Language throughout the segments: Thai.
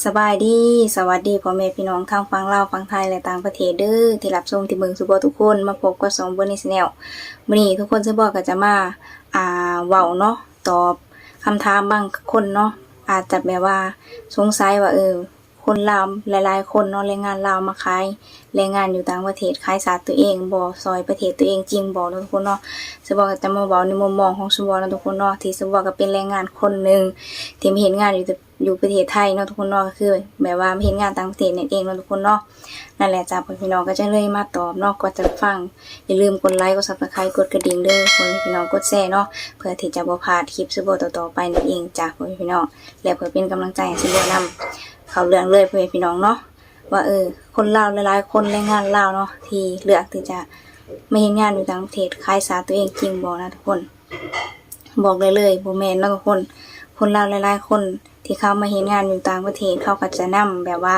สบายดี สวัสดีพ่อแม่พี่น้องทางฝั่งลาฟังไทยและต่างประเทศเด้อที่รับชมที่เมืองสุโบทุกคนมาพบกับสองบนในแนลมือนี้ทุกคนจะบอกก็จะมาอ่าเว้าเนาะตอบคำถามบางคนเนาะอาจจะแบบว่าสงสัยว่าเออ คนลาวหลายๆ คนเนาะแรงงานลาวมาขายแรงงานอยู่ต่างประเทศขายสาตัวเองบ่ซอยประเทศตัวเองจริงบ่เนาะทุกคนเนาะสบอกก็จะมาเว้าในมุมมองของสบอกเนาะทุกคนเนาะที่สบอกก็เป็นแรงงานคนหนึ่งที่มาเห็นงานอยู่อยู่ประเทศไทยเนาะทุกคนเนาะก็คือแบบว่ามาเห็นงานต่างประเทศนั่นเองเนาะทุกคนเนาะนั่นแหละจ้าพี่น้องก็จะเลยมาตอบเนาะก็จะฟังอย่าลืมกดไลค์กดซับสไครต์กดกระดิ่งเด้อพ่อแม่พี่น้องกดแชร์เนาะเพื่อที่จะบ่พลาดคลิปซุบต่อๆไปนั่นเองจ้าพี่พี่น้องและเพื่อเป็นกำลังใจให้ซุบนำ เขาเรื่องเลยพ่อแม่พี่น้องเนาะว่าเออคนลาวหลายๆคนแรงงานลาวเนาะที่เลือกที่จะไมาเห็นงานอยู่ต่างประเทศขายสาตัวเองจริงบ่นะทุกคน บอกเลยเลยบ่แมนเนาะทุกคน คนลาวหลายๆคนที่เขามาเห็นงานอยู่ต่างประเทศเขาก็จะนํแบบว่า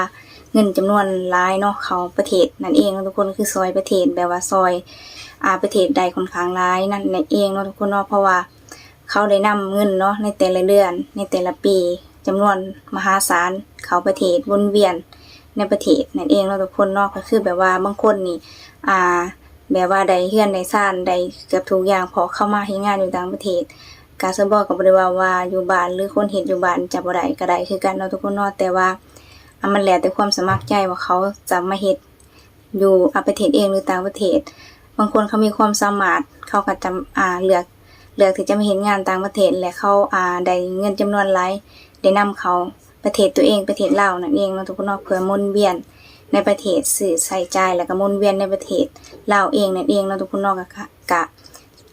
เงินจำนวนหลายเนาะเขาประเทศนั่นเองนะทุกคนคือซอยประเทศแบบว่าซอยอาประเทศใดค่อนข้างหลายนั่นนั่นเองเนาะทุกคนเนาะเพราะว่าเขาได้นำเงินเนาะในแต่ละเดือนในแต่ละปี จำนวนมหาศาลเขาประเทศวนเวียนในประเทศนั่นเองเนาะทุกคนเนาะก็คือแบบว่าบางคนนี่อ่าแบบว่าได้เฮือนได้ซ่านได้เกือบทุกอย่างพอเข้ามาเฮ็ดงานอยู่ต่างประเทศการสบอกก็บ่ได้ว่าว่าอยู่บ้านหรือคนเฮ็ดอยู่บ้านจะบ่ได้ก็ได้คือกันเนาทุกคนเนาะแต่ว่ามันแล้วแต่ความสมัครใจว่าเขาจะมาเฮ็ดอยู่อาประเทศเองหรือต่างประเทศ บางคนเขามีความสามารถเขาก็จะอ่าเลือกเลือกที่จะมาเฮ็ดงานต่างประเทศและเขาอ่าได้เงินจำนวนหลาย ได้นำเขาประเทศตัวเองประเทศลาวนั่นเองเนาะทุกคนเนาะเพื่อมุนเวียนในประเทศสื่อใส่ใจแล้วก็มุนเวียนในประเทศลาวเองนั่นเองเนาะทุกคนเนาะก็ค่ะกะ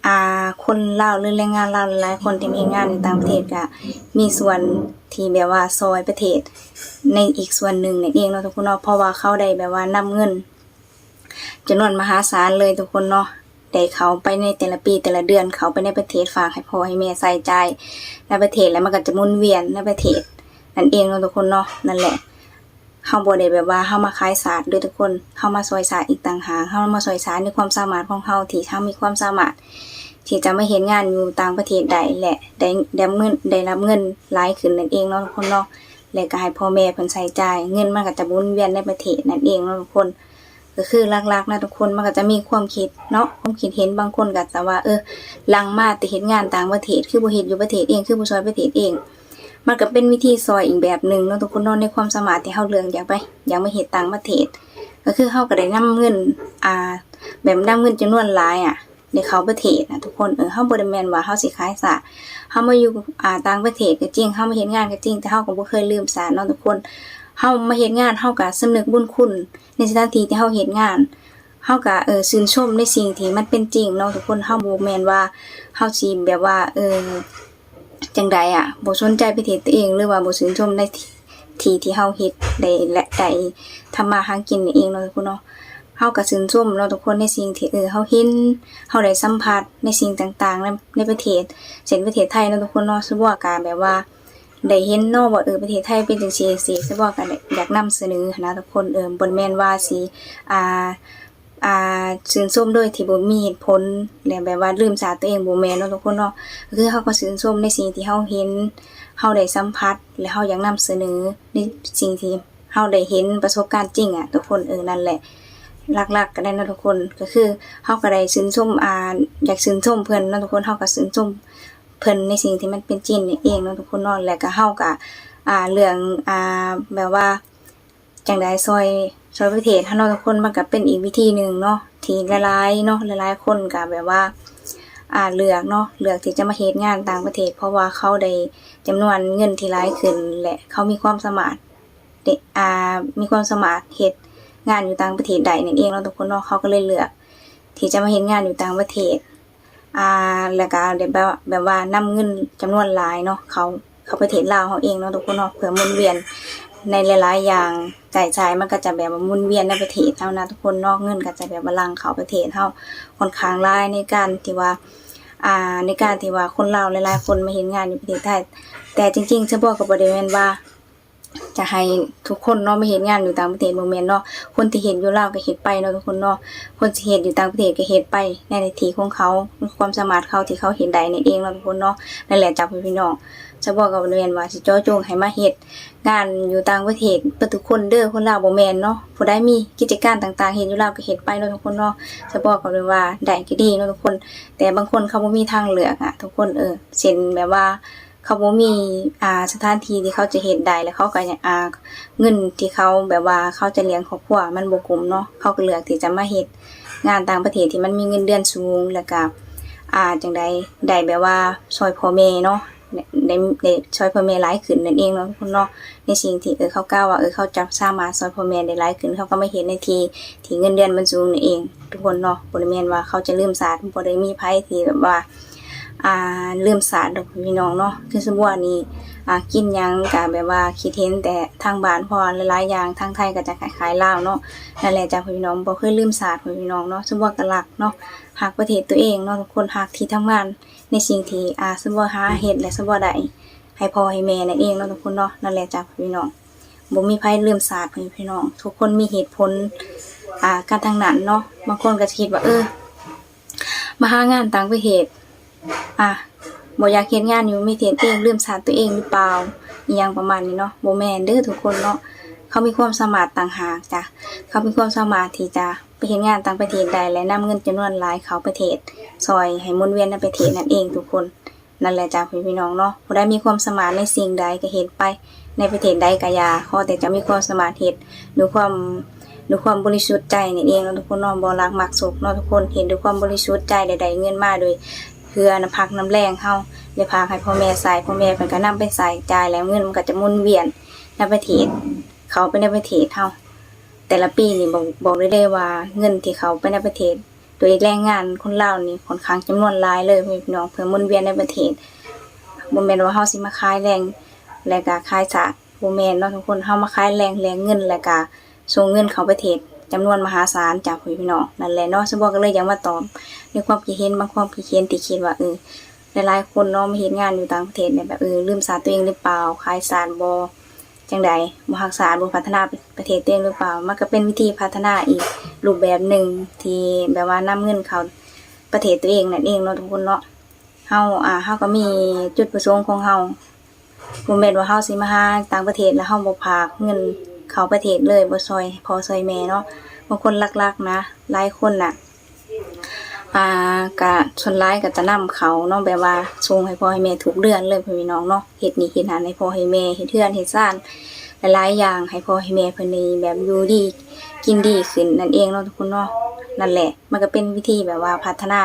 อาคนลาวหรือแรงงานลาวหลายคนที่มีงานในต่างประเทศก็มีส่วนที่แบบว่าซอยประเทศ ในอีกส่วนหนึ่งนั่นเองเนาะทุกคนเนาะเพราะว่าเขาได้แบบว่านำเงินจำนวนมหาศาลเลยทุกคนเนาะ ได้เขาไปในแต่ละปีแต่ละเดือนเขาไปในประเทศฝากให้พ่อให้แม่ใส่ใจในประเทศแล้วมันก็จะมุนเวียนในประเทศนั่นเองเนาะทุกคนเนาะนั่นแหละเฮาบ่ได้แบบว่าเฮามาขายศาสตร์ด้วยทุกคนเฮามาซอยศาสตร์อีกต่างหากเฮามาซอยศาสตร์ในความสามารถของเฮาที่เฮามีความสามารถที่จะมาเห็นงานอยู่ต่างประเทศใดแหละได้ได้เงินได้รับเงินหลายขึ้นนั่นเองเนาะทุกคนเนาะและก็ให้พ่อแม่เพิ่นใช้จ่ายเงินมันก็จะมุนเวียนในประเทศนั่นเองเนาะทุกคน ก็คือหลักๆนะทุกคนมันก็จะมีความคิดเนาะความคิดเห็นบางคนก็จะว่าเออลังมาแต่เฮ็ดงานต่างประเทศคือบ่เฮ็ดอยู่ประเทศเองคือบ่ซอยประเทศเอง มันก็เป็นวิธีซอยอีกแบบหนึ่งเนาะทุกคนเนาะในความสามารถที่เฮาเลือกอยากไปอยากมาเฮ็ดต่างประเทศ ก็คือเฮาก็ได้นำเงินอ่าแบบนำเงินจำนวนหลายอะได้เขาประเทศนะทุกคนเออเฮาบ่ได้แม่นว่าเฮาสิขายซะเฮามาอยู่อ่าต่างประเทศก็จริงเฮามาเฮ็ดงานก็จริงแต่เฮาก็บ่เคยลืมซะเนาะทุกคน เฮามาเฮ็ดงานเฮาก็สำนึกบุญคุณ ในสถานที่ที่เฮาเฮ็ดงานเฮาก็เออชื่นชมในสิ่งที่มันเป็นจริงเนาะทุกคนเฮาบ่แม่นว่าเฮาสิแบบว่าเออจังใดอะบ่สนใจประเทศตัวเองหรือว่าบ่ชื่นชมในที่ที่เฮาเฮ็ดได้และได้ทำมาหากินเองเนาะทุกคนเนาะเฮาก็ชื่นชมเนาะทุกคนในสิ่งที่เออเฮาเห็นเฮาได้สัมผัสในสิ่งต่างๆในในประเทศเช่นประเทศไทยเนาะทุกคนเนาะสมมุติว่าการแบบว่า ได้เห็นนาะว่าเออประเทศไทยเป็นจังซี่จังซี่สมมุติว่าก็ได้อยากนำเสนอนะทุกคนเออบ่แม่นว่าสิอ่าอ่าชื่นชมโดยที่บ่มีเหตุผลและแบบว่าลืมสาตัวเองบ่แม่นเนาะทุกคนเนาะก็คือเฮาก็ชื่นชมในสิ่งที่เฮาเห็นเฮาได้สัมผัสและเฮาอยากนำเสนอในสิ่งที่เฮาได้เห็นประสบการณ์จริงอะทุกคนเออนั่นแหละหลักๆก็ได้นะทุกคนก็คือเฮาก็ได้ชื่นชมอ่าอยากชื่นชมเพิ่นนะทุกคนเฮาก็ชื่นชม เพิ่นในสิ่งที่มันเป็นจริงนี่เองเนาะทุกคนเนาะและก็เฮาก็อ่าเรื่องอ่าแบบว่าจังไดซอยซอยประเทศเฮาเนาะทุกคนมันก็เป็นอีกวิธีหนึ่งเนาะที่หลายๆเนาะหลายๆคนก็แบบว่าอ่าเลือกเนาะเลือกที่จะมาเฮ็ดงานต่างประเทศ เพราะว่าเขาได้จำนวนเงินที่หลายขึ้น และเขามีความสามารถเดอ่ามีความสามารถเฮ็ดงานอยู่ต่างประเทศใดนั่นเองเนาะทุกคนเนาะเขาก็เลยเลือก ที่จะมาเฮ็ดงานอยู่ต่างประเทศ อ่าแล้วก็ได้แบบแบบว่านำเงินจำนวนหลายเนาะเขาเขาไปเทศลาวเขาเองเนาะทุกคนเนาะเพื่อมุนเวียนในหลายๆอย่างจ่ายจ่ายมันก็จะแบบว่ามุนเวียนในประเทศเท่านะทุกคนนอกเงินก็จะแบบว่าลังเขาประเทศเท่าค่อนข้างหลายในการที่ว่าอ่าในการที่ว่าคนลาหลายๆคนมาเห็นงานอยู่ประเทศไทยแต่จริงๆฉันบอกกับบริเวณว่า จะให้ทุกคนเนาะมาเห็นงานอยู่ต่างประเทศบ่แม่นเนาะคนที่เห็นอยู่ลาวก็เฮ็ดไปเนาะทุกคนเนาะคนที่เห็นอยู่ต่างประเทศก็เฮ็ดไปในหน้าที่ของเขาความสามารถเขาที่เขาเห็นได้นั่นเองเนาะทุกคนเนาะนั่นแหละจ้ะพี่น้องสะบอกกับบ่แม่นว่าสิเจ่อจงให้มาเฮ็ดงานอยู่ต่างประเทศเปิดทุกคนเด้อคนลาวบ่แม่นเนาะผู้ใดมีกิจการต่างๆเฮ็ดอยู่ลาวก็เฮ็ดไปเนาะทุกคนเนาะสะบอกกับเลยว่าได้ก็ดีเนาะทุกคน แต่บางคนเขาบ่มีทางเลือกอะทุกคนเออเช่นแบบว่า เขาบ่มีอ่าสถานที่ที่เขาจะเฮ็ดได้แล้วเขาก็อยากอ่าเงินที่เขาแบบว่าเขาจะเลี้ยงครอบครัวมันบ่คุ้มเนาะเขาก็เลือกที่จะมาเฮ็ดงานต่างประเทศที่มันมีเงินเดือนสูงแล้วก็อ่าจังใดได้แบบว่าช่วยพ่อแม่เนาะได้ได้ช่วยพ่อแม่หลายขึ้นนั่นเองเนาะทุกคนเนาะในสิ่งที่เออเขากล่าวว่าเออเขาจะสามารถช่วยพ่อแม่ได้หลายขึ้นเขาก็ไมาเฮ็ดในทีที่เงินเดือนมันสูงนั่นเอง ทุกคนเนาะบ่ได้แม่นว่าเขาจะลืมศาสตร์บ่ได้มีไผที่แบบว่า อ่าลืมสารดอกพี่น้องเนาะคือสมมุติว่านี่อ่ากินยังก็แบบว่าคิดเห็นแต่ทางบ้านพอหลายๆอย่างทางไทยก็จะคล้ายๆลาวเนาะนั่นแหละจ้ะพี่น้องบ่เคยลืมศาสตร์พี่น้องเนาะสมมุติว่าก็รักเนาะหักประเทศตัวเองเนาะทุกคนหักที่ทำงานในสิ่งที่อ่าสมมุติว่าหาเฮ็ดและสมมุติว่าได้ให้พอให้แม่นั่นเองเนาะทุกคนเนาะนั่นแหละจ้ะพี่น้องบ่มีไผลืมศาสตร์พี่น้อง ทุกคนมีเหตุผลอ่าการทางนั้นเนาะบางคนก็คิดว่าเออมาหางานต่างประเทศ อะบ่อยากเฮ็ดงานอยู่ไม่เทียนเองลืมสารตัวเองหรือเปล่าอหยังประมาณนี้เนาะบ่แม่นเด้อทุกคนเนาะเขามีความสามารถต่างหากจ้ะเขามีความสามารถที่จะไปเฮ็ดงานต่างประเทศได้และนำเงินจำนวนหลายเข้าประเทศซอยให้หมุนเวียนในประเทศนั่นเองทุกคนนั่นแหละจ้ะพี่น้องเนาะผู้ใดมีความสามารถในสิ่งใดก็เฮ็ดไปในประเทศใดก็อย่าขอแต่จะมีความสามารถเฮ็ดด้วยความด้วยความบริสุทธิ์ใจนี่เองทุกคนเนาะบ่รักมักสุขเนาะทุกคนเห็นด้วยความบริสุทธิ์ใจใดๆเงินมาโดย เพื่อน้ำพักน้ำแรงเฮาเลยพาให้พ่อแม่ใส่พ่อแม่เพิ่นก็นำไปใส่จ่ายแล้วเงินมันก็จะมุนเวียนในประเทศเขาไปในประเทศเฮาแต่ละปีนี่บอกบอกได้เลยว่าเงินที่เขาไปในประเทศ โดยแรงงานคนลาวนี่ค่อนข้างจำนวนหลายเลยพี่น้องเพื่อมุนเวียนในประเทศบ่แม่นว่าเฮาสิมาขายแรงแล้วก็ขายสากบ่แม่นเนาะทุกคนเฮามาขายแรงแรงเงินแล้วก็ส่งเงินเข้าประเทศ จำนวนมหาศาลจากพี่น้องนั่นแหละเนาะสมบ่ก็เลยอยากมาตอบในความคิดเห็นบางความคิดเห็นที่คิดว่าเออหลายๆคนเนาะมาเฮ็ดงานอยู่ต่างประเทศเนี่ยแบบเออลืมสารตัวเองหรือเปล่าขายสารบ่จังใดบ่รักษาบ่พัฒนาประเทศตัวเองหรือเปล่า มันก็เป็นวิธีพัฒนาอีกรูปแบบหนึ่งที่แบบว่านำเงินเขาประเทศตัวเองนั่นเองเนาะทุกคนเนาะเฮาอ่าเฮาก็มีจุดประสงค์ของเฮาบ่แม่นว่าเฮาสิมาหาต่างประเทศแล้วเฮาบ่พาเงิน เขาประเทศเลยบ่ซอยพอซอยแม่เนาะบางคนลักๆนะหลายคนน่ะอ่ากะชนร้ายก็จะนำเขาเนาะแบบว่าส่งให้พ่อให้แม่ทุกเดือนเลยพี่น้องเนาะเฮ็ดนี่เฮ็ดหันให้พ่อให้แม่เฮ็ดเทือนเฮ็ดซ่านหลายๆอย่างให้พ่อให้แม่เพิ่นนี่แบบอยู่ดีกินดีขึ้นนั่นเองเนาะทุกคนเนาะนั่นแหละ มันก็เป็นวิธีแบบว่าพัฒนา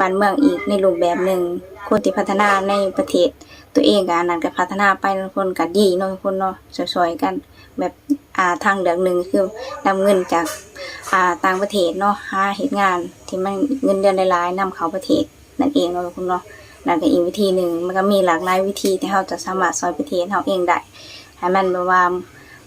บ้านเมืองอีกในรูปแบบหนึ่งคนที่พัฒนาในประเทศตัวเองกันนั้นก็พัฒนาไปทุกคนก็ดีเนาะทุกคนเนาะช่วยๆกัน แบบอ่าทางเลือกหนึ่งคือนำเงินจากอ่าต่างประเทศเนาะหาเหตุงานที่มันเงินเดือนหลายๆนำเข้าประเทศนั่นเองเนาะคุณเนาะนั่นก็อีกวิธีหนึ่งมันก็มีหลากหลายวิธีที่เราจะสามารถซอยประเทศเราเองได้ให้มันแบบว่า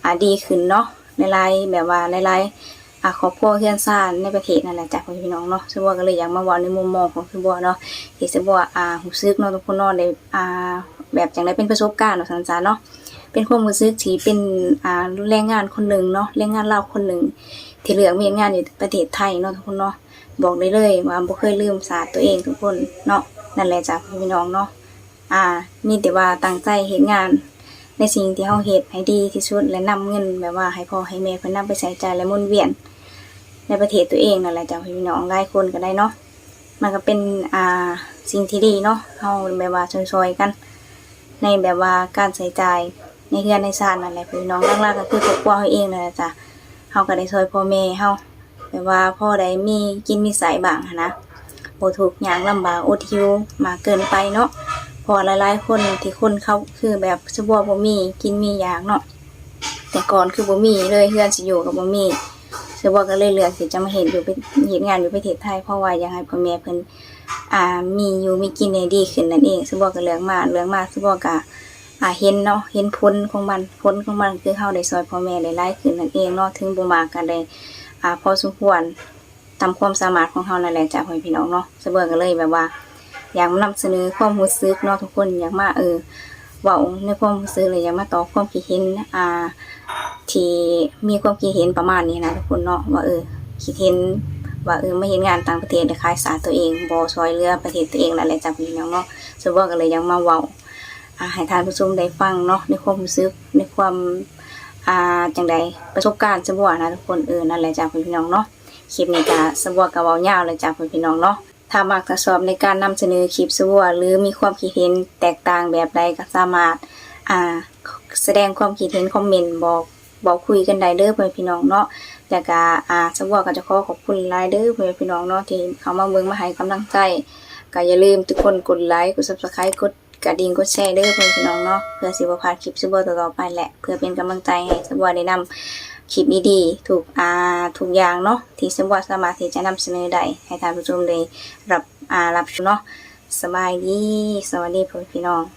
อ่าดีขึ้นเนาะหลายๆแบบว่าหลายๆอ่าครอบครัวเพื่อนซ่านในประเทศนั่นแหละจ้ะพ่อพี่น้องเนาะซึ่งว่าก็เลยอยากมาเว้าในมุมมองของซึ่งว่าเนาะที่ซึ่งว่าอ่ารู้สึกเนาะทุกคนเนาะได้อ่าแบบจังไดเป็นประสบการณ์เนาะสันจาเนาะ เป็นความรู้สึกที่เป็นอ่าแรงงานคนหนึ่งเนาะแรงงานลาวคนหนึ่งที่เหลือมีงานอยู่ประเทศไทยเนาะทุกคนเนาะบอกได้เลยว่าบ่เคยลืมศาสตร์ตัวเองทุกคนเนาะนั่นแหละจ้ะพี่น้องเนาะอ่ามีแต่ว่าตั้งใจเฮ็ดงาน ในสิ่งที่เฮาเฮ็ดให้ดีที่สุดและนำเงินแบบว่าให้พ่อให้แม่เพิ่นนำไปใช้จ่ายและหมุนเวียน ในประเทศตัวเองนั่นแหละจ้ะพี่น้องหลายคนก็ได้เนาะมันก็เป็นอ่าสิ่งที่ดีเนาะเฮาแบบว่าช่วยๆกัน ในแบบว่าการใช้จ่าย ในเรือนในศานั่นแหละพี่น้องหลักๆก็คือครอบครัวเฮาเองนั่นแหละจ้ะเฮาก็ได้ช่วยพ่อแม่เฮาแบบว่าพ่อได้มีกินมีใส่บ้างหั้นนะบ่ทุกข์ยากลำบากอดหิวมากเกินไปเนาะเพอหลายๆคนที่คนเขาคือแบบสบัวบ่มีกินมีอยากเนาะแต่ก่อนคือบ่มีเลยเฮือนสิอยู่กับบ่มีสบัวก็เลยเลือกที่จะมาเฮ็ดอยู่ไปเฮ็ดงานอยู่ประเทศไทยเพราะว่าอยากให้พ่อแม่เพิ่นอ่ามีอยู่มีกินได้ดีขึ้นนั่นเองสบัวก็เลือกมาเลือกมาสบัวก็ อ่าเห็นเนาะเห็นผลของมันผลของมันคือเฮาได้ซอยพ่อแม่ได้หลายขึ้นนั่นเองเนาะถึงบ่มากก็ได้อ่าพอสมควรตามความสามารถของเขานั่นแหละจ้ะพ่อพี่น้องเนาะเสเบิร์ก็เลยแบบว่า อยากมานำเสนอความรู้สึกเนาะทุกคนอยากมาเออเว้าในความรู้สึกเลยอยากมาตอบความคิดเห็นอ่าที่มีความคิดเห็นประมาณนี้นะทุกคนเนาะว่าเออคิดเห็นว่าเออไม่เห็นงานต่างประเทศได้ายสาตัวเองบ่ช่วยเหลือประเทศตัวเองนั่นแหละจ้ะพี่น้องเนาะเสเบิร์ก็เลยอยากมาเว้าอ่า ให้ทานผู้ชมได้ฟังเนาะในความรู้สึกในความอ่าจังใดประสบการณ์สบัวนะทุกคนเออนั่นแหละจ้าพี่น้องเนาะคลิปนี้ก็สบัวก็เว้ายาวเลยจ้าพี่น้องเนาะถ้ามักถ้าชอบในการนำเสนอคลิปสบัวหรือมีความคิดเห็นแตกต่างแบบใดก็สามารถอ่าแสดงความคิดเห็นคอมเมนต์บอกบอกคุยกันได้เด้อเพื่อนพี่น้องเนาะแล้วก็อ่าสบัวก็จะขอขอบคุณหลายเด้อเพื่อนพี่น้องเนาะที่เข้ามาเบิ่งมาให้กำลังใจก็อย่าลืมทุกคนกดไลค์กด subscribe กด กระดิ่งกดแชร์เด้อเพื่อนพี่น้องเนาะเพื่อสิบพลาดคลิปซูเบอร์ต่อๆไปแหละเพื่อเป็นกำลังใจให้ซุบเบอร์ได้นำคลิปดีๆถูกอ่าทุกอย่างเนาะที่ซุบเบอร์สามารถที่จะนำเสนอได้ให้ท่านผู้ชมได้รับอ่ารับชมเนาะสบายดีสวัสดีเพื่อนพี่น้อง